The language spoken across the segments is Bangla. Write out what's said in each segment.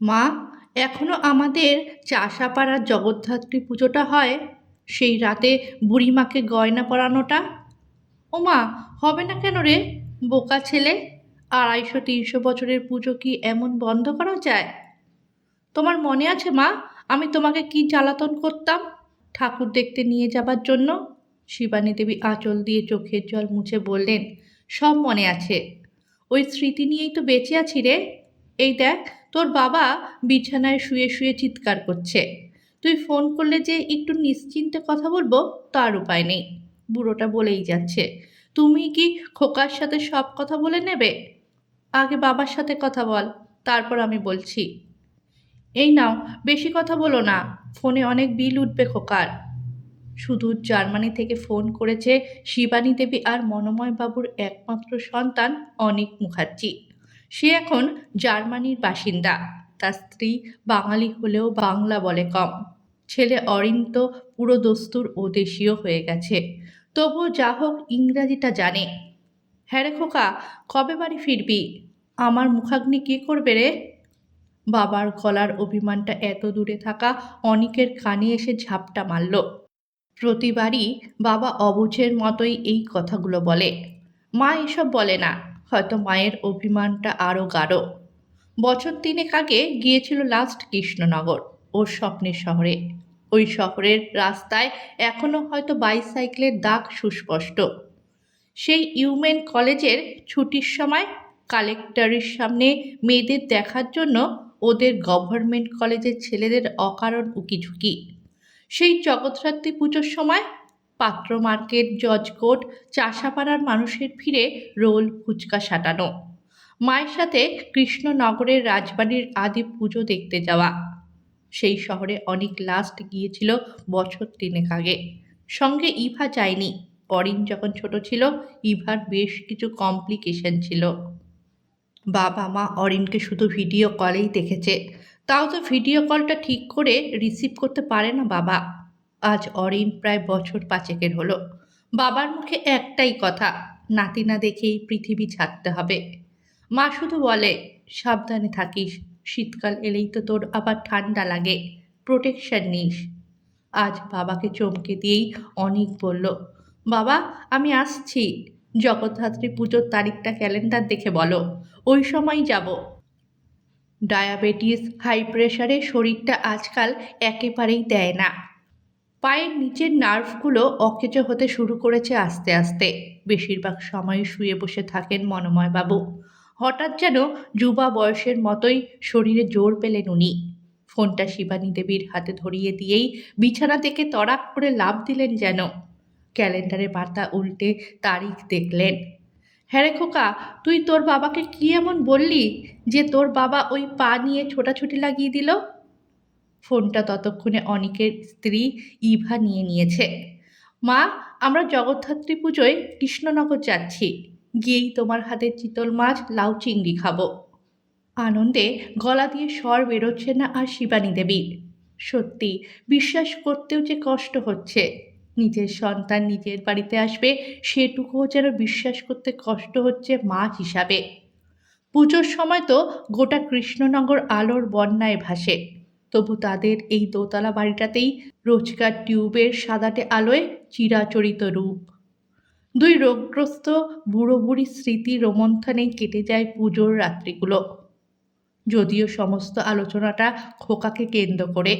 মা, এখনও আমাদের চাষাপাড়ার জগদ্ধাত্রী পুজোটা হয়? সেই রাতে বুড়িমাকে গয়না পরানোটা? ও মা হবে না কেন রে? বোকা ছেলে, আড়াইশো, তিনশো বছরের পুজো কি এমন বন্ধ করা যায়? তোমার মনে আছে মা, আমি তোমাকে কি জ্বালাতন করতাম? ঠাকুর দেখতে নিয়ে যাবার জন্য? শিবানী দেবী আঁচল দিয়ে চোখের জল মুছে বললেন, সব মনে আছে। ওই স্মৃতি নিয়েই তো বেঁচে আছি রে। এই দেখ তোর বাবা বিছানায় শুয়ে শুয়ে চিৎকার করছে। তুই ফোন করলে যে একটু নিশ্চিন্তে কথা বলব, তার উপায় নেই। বুড়োটা বলেই যাচ্ছে, তুমি কি খোকার সাথে সব কথা বলে নেবে? আগে বাবার সাথে কথা বল, তারপর আমি বলছি। এই নাও, বেশি কথা বলো না, ফোনে অনেক বিল উঠবে খোকার। শুধু জার্মানি থেকে ফোন করেছে শিবানী দেবী আর মনোময় বাবুর একমাত্র সন্তান অনিক মুখার্জি। সে এখন জার্মানির বাসিন্দা। তার স্ত্রী বাঙালি হলেও বাংলা বলে কম। ছেলে অরিন তো পুরো দস্তুর ও দেশীয় হয়ে গেছে। তবুও যা হোক ইংরাজিটা জানে। হ্যাঁ রে খোকা, কবে বাড়ি ফিরবি? আমার মুখাগ্নি কে করবে রে? বাবার গলার অভিমানটা এত দূরে থাকা অনিকের কানে এসে ঝাপটা মারল। প্রতিবারই বাবা অবুঝের মতোই এই কথাগুলো বলে। মা এসব বলে না। হয়তো মায়ের অভিমানটা আরও গাঢ়। বছর তিনেক আগে গিয়েছিল লাস্ট কৃষ্ণনগর, ওর স্বপ্নের শহরে। ওই শহরের রাস্তায় এখনও হয়তো বাইসাইকেলের দাগ সুস্পষ্ট। সেই ইউমেন কলেজের ছুটির সময় কালেক্টরের সামনে মেয়েদের দেখার জন্য ওদের গভর্নমেন্ট কলেজের ছেলেদের অকারণ উকিঝুঁকি। সেই জগদ্ধাত্রী পুজোর সময় পাত্র মার্কেট জজকোট চাষাপাড়ার মানুষের ভিড়ে রোল ফুচকা সাটানো। মায়ের সাথে কৃষ্ণনগরের রাজবাড়ির আদি পুজো দেখতে যাওয়া। সেই শহরে অনেক লাস্ট গিয়েছিল বছর তিনেক আগে। সঙ্গে ইভা যায়নি। অরিন যখন ছোট ছিল, ইভার বেশ কিছু কমপ্লিকেশন ছিল। বাবা মা অরিনকে শুধু ভিডিও কলেই দেখেছে। তাও তো ভিডিও কলটা ঠিক করে রিসিভ করতে পারে না বাবা। আজ অরিন প্রায় বছর পাঁচেকের হলো। বাবার মুখে একটাই কথা, নাতি না দেখেই পৃথিবী ছাড়তে হবে। মা শুধু বলে, সাবধানে থাকিস, শীতকাল এলেই তো তোর আবার ঠান্ডা লাগে প্রোটেকশন নিস। আজ বাবাকে চমকে দিয়েই অনেক বলল, বাবা, আমি আসছি। জগদ্ধাত্রী পুজোর তারিখটা ক্যালেন্ডার দেখে বলো, ওই সময় যাব। ডায়াবেটিস, হাই প্রেশারে শরীরটা আজকাল একেবারেই দেয় না। পায়ের নিচের নার্ভগুলো অকেজো হতে শুরু করেছে আস্তে আস্তে। বেশিরভাগ সময় শুয়ে বসে থাকেন মনোময় বাবু হঠাৎ যেন যুবা বয়সের মতোই শরীরে জোর পেলেন উনি। ফোনটা শিবানী দেবীর হাতে ধরিয়ে দিয়েই বিছানা থেকে তড়াক করে লাভ দিলেন যেন। ক্যালেন্ডারে পাতা উল্টে তারিখ দেখলেন। হ্যাঁ খোকা, তুই তোর বাবাকে কি এমন বললি যে তোর বাবা ওই পা নিয়ে ছোটাছুটি লাগিয়ে দিল? ফোনটা ততক্ষণে অনিকের স্ত্রী ইভা নিয়ে নিয়েছে। মা, আমরা জগদ্ধাত্রী পুজোয় কৃষ্ণনগর যাচ্ছি। গিয়েই তোমার হাতের চিতল মাছ, লাউ চিংড়ি খাব। আনন্দে গলা দিয়ে স্বর বেরোচ্ছে না আর শিবানী দেবীর সত্যি, বিশ্বাস করতেও যে কষ্ট হচ্ছে। নিজের সন্তান নিজের বাড়িতে আসবে, সেটুকুও যেন বিশ্বাস করতে কষ্ট হচ্ছে মা হিসাবে। পুজোর সময় তো গোটা কৃষ্ণনগর আলোর বন্যায় ভাসে। তবু তাদের এই দোতলা বাড়িটাতেই রোজকার টিউবের সাদাটে আলোয় চিরাচরিত রূপ। দুই রোগগ্রস্ত বুড়ো বুড়ি স্মৃতি রোমন্থনেই কেটে যায় পুজোর রাত্রিগুলো। যদিও সমস্ত আলোচনাটা খোকাকে কেন্দ্র করে।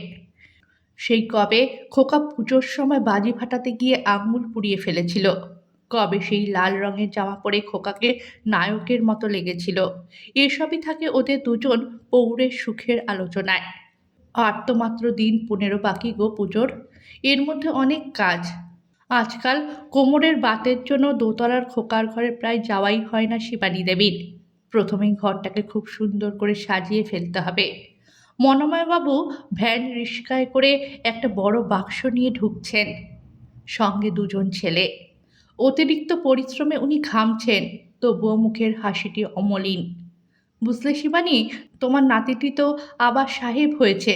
সেই কবে খোকা পুজোর সময় বাজি ফাটাতে গিয়ে আঙুল পুড়িয়ে ফেলেছিল। কবে সেই লাল রঙের জামা পরে খোকাকে নায়কের মতো লেগেছিল। এসবই থাকে ওদের দুজন পৌরের সুখের আলোচনায়। তো মাত্র দিন পনেরো বাকি গো পুজোর। এর মধ্যে অনেক কাজ। আজকাল কোমরের বাতের জন্য দোতলার খোকার ঘরে প্রায় যাওয়াই হয় না শিবানী দেবীর। প্রথমেই ঘরটাকে খুব সুন্দর করে সাজিয়ে ফেলতে হবে। মনোময়বাবু ভ্যান রিস্কায় করে একটা বড় বাক্স নিয়ে ঢুকছেন। সঙ্গে দুজন ছেলে। অতিরিক্ত পরিশ্রমে উনি ঘামছেন, তবুও মুখের হাসিটি অমলিন। বুঝলে শিবানী, তোমার নাতিটি তো আবার সাহেব হয়েছে।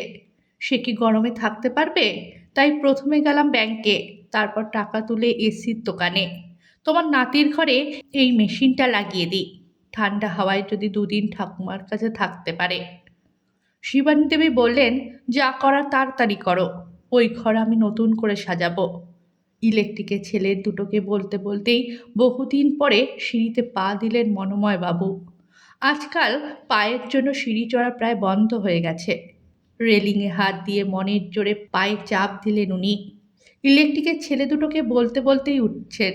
সে কি গরমে থাকতে পারবে? তাই প্রথমে গেলাম ব্যাংকে তারপর টাকা তুলে এসির দোকানে। তোমার নাতির ঘরে এই মেশিনটা লাগিয়ে দিই। ঠান্ডা হাওয়ায় যদি দুদিন ঠাকুমার কাছে থাকতে পারে। শিবানী দেবী বললেন, যা করার তাড়াতাড়ি করো। ওই ঘর আমি নতুন করে সাজাবো। ইলেকট্রিকের ছেলের দুটোকে বলতে বলতেই বহুদিন পরে সিঁড়িতে পা দিলেন মনোময় বাবু। আজকাল পায়ের জন্য সিঁড়ি চড়া প্রায় বন্ধ হয়ে গেছে। রেলিংয়ে হাত দিয়ে মনের জোরে পায়ে চাপ দিলেন উনি। ইলেকট্রিকের ছেলে দুটোকে বলতে বলতেই উঠছেন।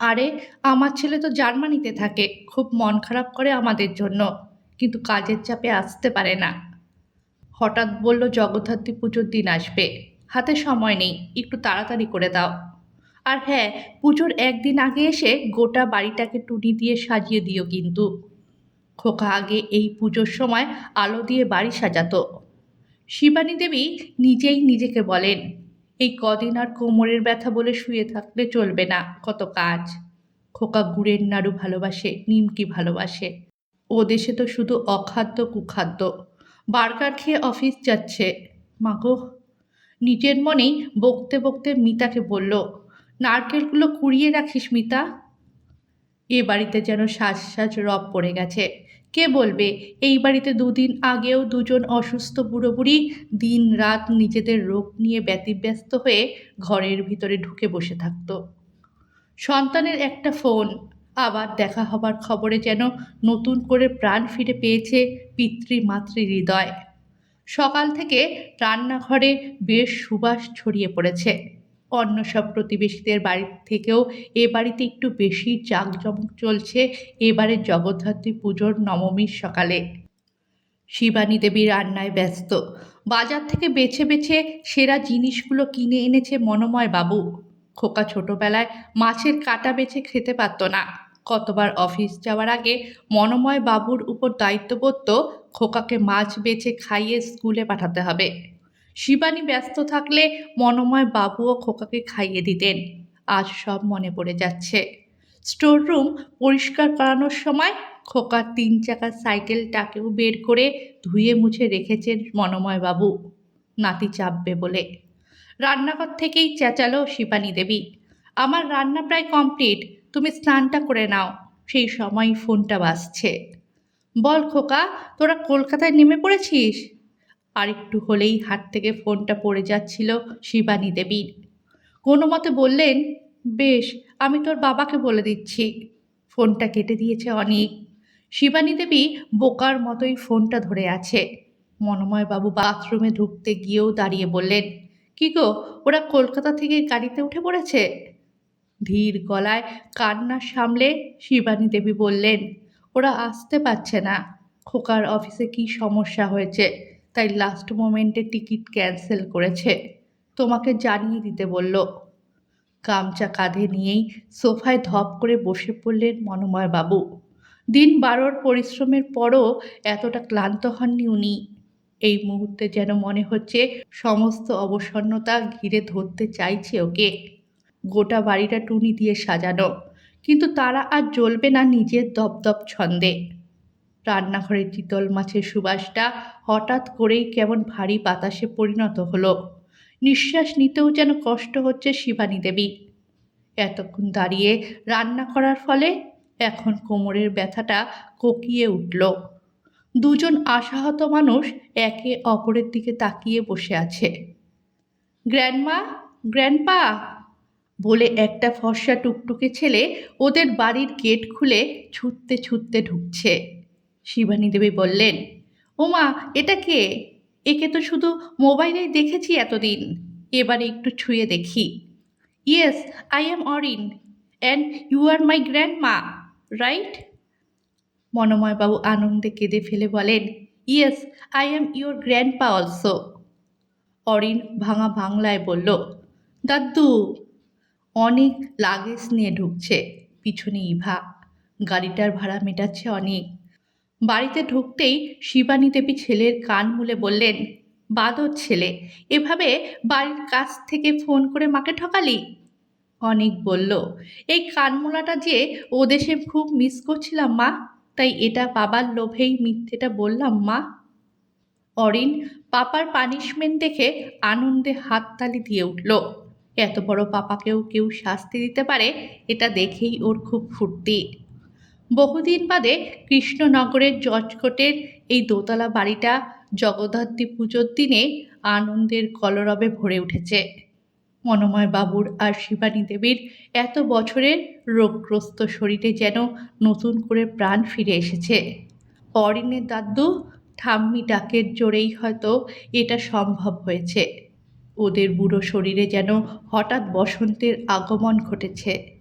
আরে, আমার ছেলে তো জার্মানিতে থাকে, খুব মন খারাপ করে আমাদের জন্য, কিন্তু কাজের চাপে আসতে পারে না। হঠাৎ বলল, জগদ্ধাত্রী পুজোর দিন আসবে, হাতে সময় নেই, একটু তাড়াতাড়ি করে দাও। আর হ্যাঁ পুজোর একদিন আগে এসে গোটা বাড়িটাকে টুনি দিয়ে সাজিয়ে দিও কিন্তু। খোকা আগে এই পুজোর সময় আলো দিয়ে বাড়ি সাজাতো। শিবানী দেবী নিজেই নিজেকে বলেন, এই কদিন আর কোমরের ব্যথা বলে শুয়ে থাকলে চলবে না, কত কাজ। খোকা গুড়ের নাড়ু ভালোবাসে, নিমকি ভালোবাসে। ও দেশে তো শুধু অখাদ্য, কুখাদ্য। বার্গার খেয়ে অফিস যাচ্ছে। মাগো নিজের মনেই বকতে বকতে মিতাকে বলল, নারকেলগুলো কুড়িয়ে রাখিস মিতা। এ বাড়িতে যেন সাজ রব পড়ে গেছে। কে বলবে, এই বাড়িতে দুদিন আগেও দুজন অসুস্থ বুড়ো বুড়ি দিন রাত নিজেদের রোগ নিয়ে ব্যতিব্যস্ত হয়ে ঘরের ভিতরে ঢুকে বসে থাকত। সন্তানের একটা ফোন, আবার দেখা হবার খবরে যেন নতুন করে প্রাণ ফিরে পেয়েছে পিতৃমাতৃ হৃদয়। সকাল থেকে রান্নাঘরে বেশ সুবাস ছড়িয়ে পড়েছে। অন্য সব প্রতিবেশীদের বাড়ি থেকেও এ বাড়িতে একটু বেশি জাঁকজমক চলছে। এবারে জগদ্ধাত্রী পুজোর নবমীর সকালে। শিবানী দেবী রান্নায় ব্যস্ত। বাজার থেকে বেছে বেছে সেরা জিনিসগুলো কিনে এনেছে মনোময় বাবু। খোকা ছোটবেলায় মাছের কাটা বেছে খেতে পারত না। কতবার অফিস যাওয়ার আগে মনোময় বাবুর উপর দায়িত্ব পড়ত খোকাকে মাছ বেছে খাইয়ে স্কুলে পাঠাতে হবে। শিবানী ব্যস্ত থাকলে মনোময় বাবুও খোকাকে খাইয়ে দিতেন। আজ সব মনে পড়ে যাচ্ছে। স্টোর রুম পরিষ্কার করানোর সময় খোকার তিন চাকার সাইকেলটাকেও বের করে ধুয়ে মুছে রেখেছেন মনোময় বাবু। নাতি চাপবে বলে। রান্নাঘর থেকেই চেঁচালো শিবানী দেবী। আমার রান্না প্রায় কমপ্লিট, তুমি স্নানটা করে নাও, সেই সময় ফোনটা বাজছে। বল খোকা, তোরা কলকাতায় নেমে পড়েছিস? আর একটু হলেই হাত থেকে ফোনটা পড়ে যাচ্ছিল শিবানী দেবীর। কোনো মতে বললেন, বেশ, আমি তোর বাবাকে বলে দিচ্ছি। ফোনটা কেটে দিয়েছে অনেক। শিবানী দেবী বোকার মতোই ফোনটা ধরে আছে। মনোময় বাবু বাথরুমে ঢুকতে গিয়েও দাঁড়িয়ে বললেন, কি গো, ওরা কলকাতা থেকে গাড়িতে উঠে পড়েছে? ধীর গলায় কান্না সামলে শিবানী দেবী বললেন, ওরা আসতে পারছে না। খোকার অফিসে কি সমস্যা হয়েছে? তাই লাস্ট মোমেন্টে টিকিট ক্যান্সেল করেছে। তোমাকে জানিয়ে দিতে বলল, গামছা কাঁধে নিয়েই সোফায় ধপ করে বসে পড়লেন মনোময় বাবু। দিন বারোর পরিশ্রমের পরও এতটা ক্লান্ত হননি উনি। এই মুহূর্তে যেন মনে হচ্ছে সমস্ত অবসন্নতা ঘিরে ধরতে চাইছে ওকে। গোটা বাড়িটা টুনি দিয়ে সাজানো। কিন্তু তারা আর জ্বলবে না নিজের দপদপ ছন্দে। রান্নাঘরের চিতল মাছের সুবাসটা হঠাৎ করেই কেমন ভারী বাতাসে পরিণত হলো। নিঃশ্বাস নিতেও যেন কষ্ট হচ্ছে শিবানী দেবী। এতক্ষণ দাঁড়িয়ে রান্না করার ফলে এখন কোমরের ব্যথাটা কোকিয়ে উঠল। দুজন আশাহত মানুষ একে অপরের দিকে তাকিয়ে বসে আছে। Grandma, grandpa! বলে একটা ফর্সা টুকটুকে ছেলে ওদের বাড়ির গেট খুলে ছুটতে ছুটতে ঢুকছে। শিবানী দেবী বললেন, ওমা, এটা কে? একে তো শুধু মোবাইলেই দেখেছি এতদিন। এবারে একটু ছুঁয়ে দেখি। Yes, I am Arin, and you are my grandma right? মনোময়বাবু আনন্দে কেঁদে ফেলে বলেন, yes, I am your grandpa also. Arin ভাঙা বাংলায় বলল, দাদু, অনেক লাগেজ নিয়ে ঢুকছে, পিছনে ইভা। গাড়িটার ভাড়া মেটাচ্ছে অনেক। বাড়িতে ঢুকতেই শিবানী দেবী ছেলের কান মুলে বললেন, বাদর ছেলে, এভাবে বাড়ির কাছ থেকে ফোন করে মাকে ঠকালি? অনেক বলল, এই কানমোলাটা যে ও দেশে খুব মিস করছিলাম মা, তাই এটা বাবার লোভেই মিথ্যেটা বললাম মা। অরিন পাপার পানিশমেন্ট দেখে আনন্দে হাততালি দিয়ে উঠল, এত বড় পাপাকেও কেউ শাস্তি দিতে পারে, এটা দেখেই ওর খুব ফুর্তি। বহুদিন বাদে কৃষ্ণনগরের জজকোটের এই দোতলা বাড়িটা জগদ্ধাত্রী পুজোর দিনে আনন্দের কলরবে ভরে উঠেছে। মনোময় বাবুর আর শিবানী দেবীর এত বছরের রোগগ্রস্ত শরীরে যেন নতুন করে প্রাণ ফিরে এসেছে। অরিনের দাদু ঠাম্মি ডাকের জোরেই হয়তো এটা সম্ভব হয়েছে। ওদের বুড়ো শরীরে যেন হঠাৎ বসন্তের আগমন ঘটেছে।